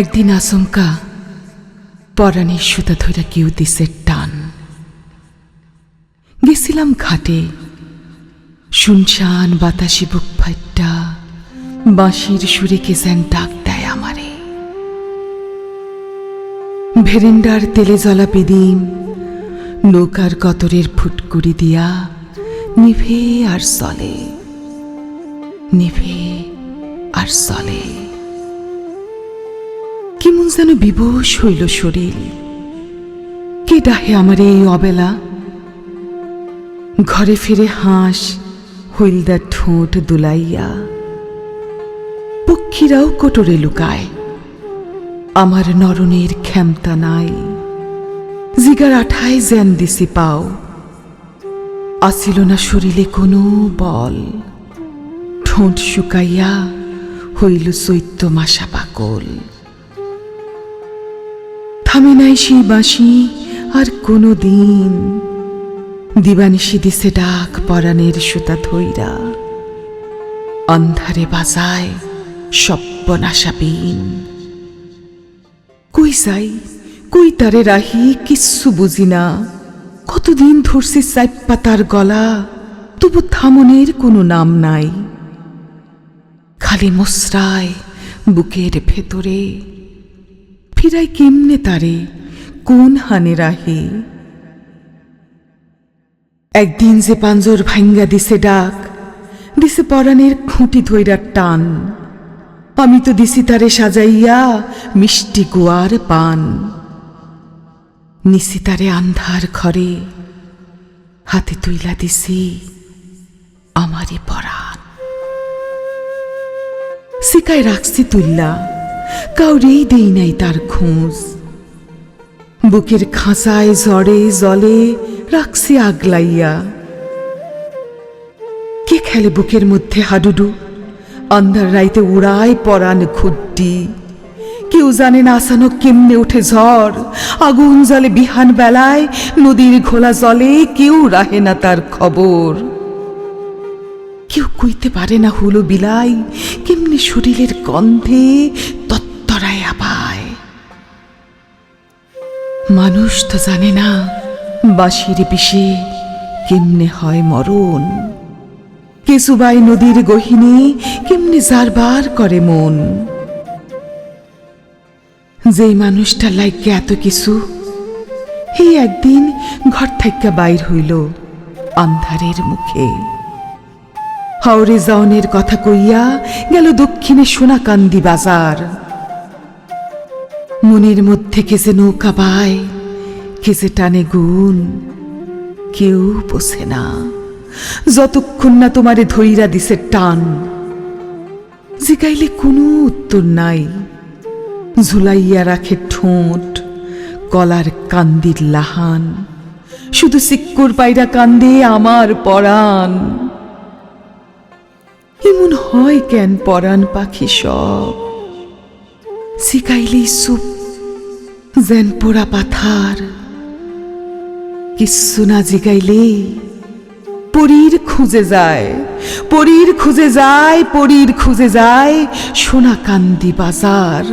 একদিন আচমকা পরাণের সুতা ধইরা কেউ দিছে টান। গেছিলাম ঘাটে, শুনশান বাতাসি বুক ফাইটটা, বাঁশির সুরে কে যেন ডাক দেয় আমারে। ভেরেন্ডার তেলে জ্বলা পেদিম নৌকার কতরের ফুটকুড়ি দিয়া নিভে আর চলে, নিভে আর চলে। যেন বিবশ হইল শরীর। কে ডাহে আমার এই অবেলা? ঘরে ফিরে হাঁস, হইলদার ঠোঁট দুলাইয়া। পক্ষীরাও কোটরে লুকায়। আমার নরনের ক্ষমতা নাই। জিগার আঠায় জ্যান দিছি পাও। আসিল না শরীরে কোনো বল। ঠোঁট শুকাইয়া হইল চৈত্য মাসা পাকল। থামে নাই সেই বাঁশি, আর কোনো দিন দিবানিশি দিছে ডাক পরাণের সুতা ধইরা অন্ধারে বাজায় সব্যনাশা বিন কই যাই, কই তারে রাহি, কিচ্ছু বুঝি না। কতদিন ধরছি চাইপ্পা তার গলা, তবু থামনের কোনো নাম নাই। খালি মসরায় বুকের ভেতরে ফিরাই কেমনে তারে? কোন হানে রাহে? একদিন যে পাঞ্জর ভাঙ্গা দিছে ডাক, দিছে পরাণের খুঁটি ধইরার টান। আমি তো দিছি তারে সাজাইয়া মিষ্টি গোয়ার পান। নিছি তারে আন্ধার ঘরে, হাতে তুইলা দিছি আমারই পরাণ। শিকায় রাখছি তুল্লা কাউরেই দেই নাই তার খোঁজ। বুকের খাঁচায় ঝড়ে জলে রাখছি আগলাইয়া কে খেলে বুকের মধ্যে হাডুডু? অন্ধার রাইতে উড়ায় পরাণ খুড্ডি। কেউ জানে না আসানো কেমনে উঠে ঝড়। আগুন জলে বিহান বেলায়, নদীর ঘোলা জলে কেউ রাহে না তার খবর। কেউ কইতে পারে না হুলো বিলাই, কেমনি শরীরের গন্ধে আপায় মানুষ তো জানে না বাঁশির বিষে কেমনে হয় মরণ। কেসুবাই নদীর গহিনী কেমনে জারবার করে মন। যেই মানুষটা লাইকে এত কিছু এই একদিন ঘর থেকে বাইর হইল অন্ধারের মুখে। হাওড়ে জাওনের কথা কইয়া গেল দক্ষিণে সোনাকান্দি বাজার। মনের মধ্যে কেসে নৌকা পায়, কেসে টানে গুণ, কেউ পোষে না। যতক্ষণ না তোমারে ধইরা দিছে টান, জিগাইলে কোনো উত্তর নাই। ঝুলাইয়া রাখে ঠোঁট কলার কান্দির লাহান। শুধু সিক্কুর পায়রা কান্দে আমার পরাণ। এমন হয় কেন পরাণ পাখি সব? শিকাইলেই সুপ যেন পোড়া পাথার কিচ্ছু না জিগাইলে পরীর খুঁজে যায় পরীর খুঁজে যায় পরীর খুঁজে যায় সোনাকান্দি বাজার